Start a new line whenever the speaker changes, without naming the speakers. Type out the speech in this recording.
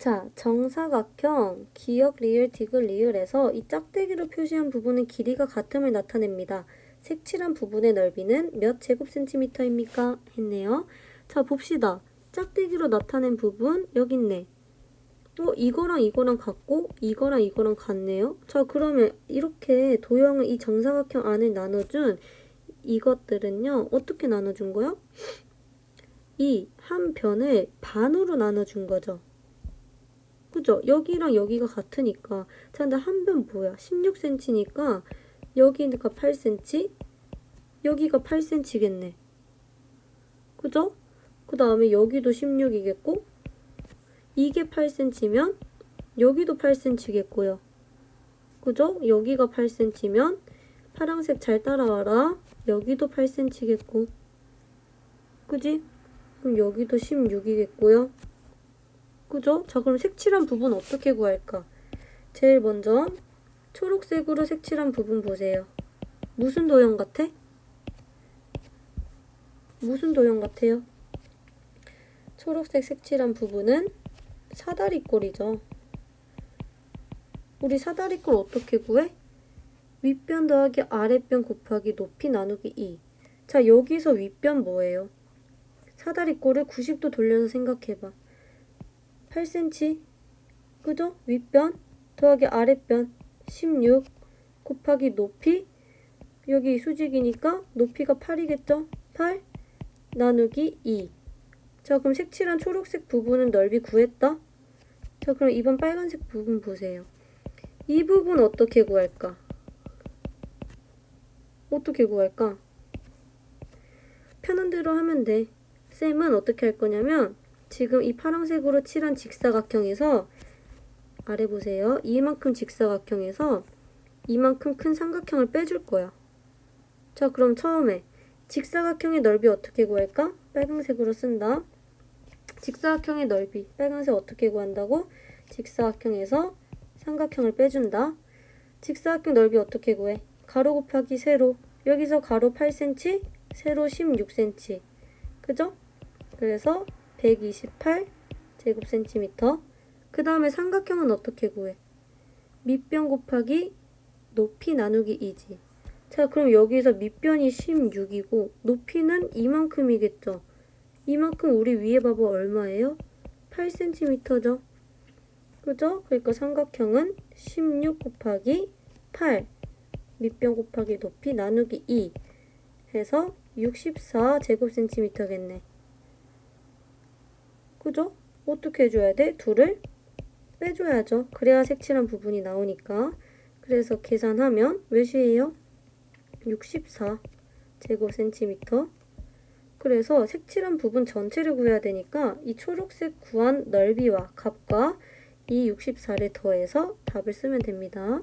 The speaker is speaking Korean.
자, 정사각형 기역 리을 디귿 리을에서 이 짝대기로 표시한 부분은 길이가 같음을 나타냅니다. 색칠한 부분의 넓이는 몇 제곱센티미터입니까? 했네요. 자, 봅시다. 짝대기로 나타낸 부분 여기 있네. 어, 이거랑 이거랑 같고 이거랑 이거랑 같네요. 자, 그러면 이렇게 도형을 이 정사각형 안에 나눠준 이것들은요. 어떻게 나눠준 거요? 이 한 변을 반으로 나눠준 거죠. 그죠? 여기랑 여기가 같으니까. 자, 근데 한 변 뭐야? 16cm니까 여기가 8cm, 여기가 8cm겠네. 그죠? 그 다음에 여기도 16이겠고, 이게 8cm면 여기도 8cm겠고요. 그죠? 여기가 8cm면 파랑색 잘 따라와라. 여기도 8cm겠고. 그지? 그럼 여기도 16이겠고요. 그죠? 자, 그럼 색칠한 부분 어떻게 구할까? 제일 먼저 초록색으로 색칠한 부분 보세요. 무슨 도형 같아? 무슨 도형 같아요? 초록색 색칠한 부분은 사다리꼴이죠. 우리 사다리꼴 어떻게 구해? 윗변 더하기 아랫변 곱하기 높이 나누기 2. 자, 여기서 윗변 뭐예요? 사다리꼴을 90도 돌려서 생각해봐. 8cm. 그죠? 윗변 더하기 아랫변 16 곱하기 높이 여기 수직이니까 높이가 8이겠죠? 8 나누기 2. 자, 그럼 색칠한 초록색 부분은 넓이 구했다? 자, 그럼 이번 빨간색 부분 보세요. 이 부분 어떻게 구할까? 어떻게 구할까? 편한 대로 하면 돼. 쌤은 어떻게 할 거냐면 지금 이 파란색으로 칠한 직사각형에서 아래 보세요. 이만큼 직사각형에서 이만큼 큰 삼각형을 빼줄 거야. 자, 그럼 처음에 직사각형의 넓이 어떻게 구할까? 빨간색으로 쓴다. 직사각형의 넓이 빨간색 어떻게 구한다고? 직사각형에서 삼각형을 빼준다. 직사각형 넓이 어떻게 구해? 가로 곱하기 세로. 여기서 가로 8cm, 세로 16cm. 그죠? 그래서 128 제곱센티미터. 그 다음에 삼각형은 어떻게 구해? 밑변 곱하기 높이 나누기 2지. 자, 그럼 여기서 밑변이 16이고 높이는 이만큼이겠죠. 이만큼 우리 위에 봐봐 얼마예요? 8cm죠. 그죠? 그러니까 삼각형은 16 곱하기 8 밑변 곱하기 높이 나누기 2 해서 64 제곱센티미터겠네. 그죠? 어떻게 해줘야 돼? 둘을 빼줘야죠. 그래야 색칠한 부분이 나오니까. 그래서 계산하면 몇이에요? 64 제곱센티미터. 그래서 색칠한 부분 전체를 구해야 되니까 이 초록색 구한 넓이와 값과 이 64를 더해서 답을 쓰면 됩니다.